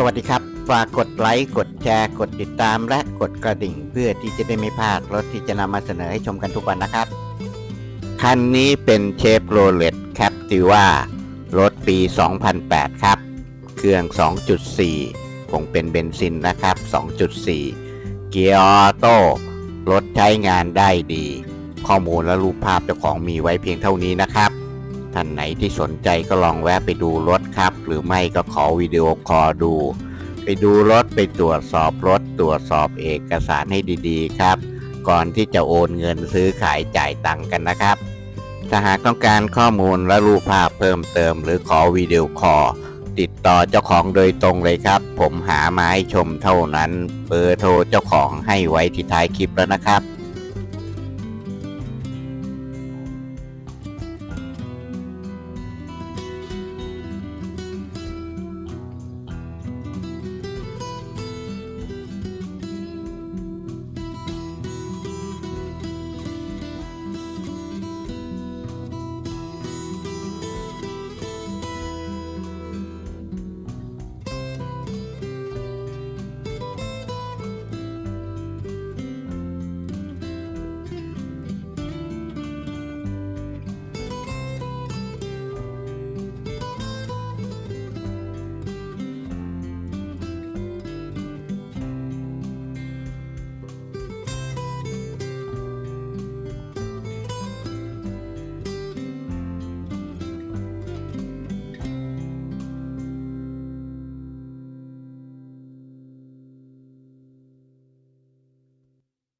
สวัสดีครับ ฝากกดไลค์ กดแชร์ กดติดตามและกดกระดิ่ง เพื่อที่จะได้ไม่พลาดรถที่จะนำมาเสนอให้ชมกันทุกวันนะครับ คันนี้เป็นเชฟโรเลตแคปติว่ารถปี 2008 ครับ เครื่อง 2.4 คงเป็นเบนซินนะครับ 2.4 เกียร์ออโต้รถใช้งานได้ดี ข้อมูลและรูปภาพเจ้าของมีไว้เพียงเท่านี้นะครับ ท่านไหนที่สนใจก็ลองแวะไปดูรถครับ หรือไม่ก็ขอวิดีโอคอลดู ไปดูรถไปตรวจสอบรถตรวจสอบเอกสารให้ดีๆ ครับ ก่อนที่จะโอนเงินซื้อขายจ่ายตังกันนะครับ ถ้าหากต้องการข้อมูลและรูปภาพเพิ่มเติม หรือขอวิดีโอคอลติดต่อเจ้าของโดยตรงเลยครับ ผมหามาให้ชมเท่านั้น เบอร์โทรเจ้าของให้ไว้ที่ท้ายคลิปแล้วนะครับ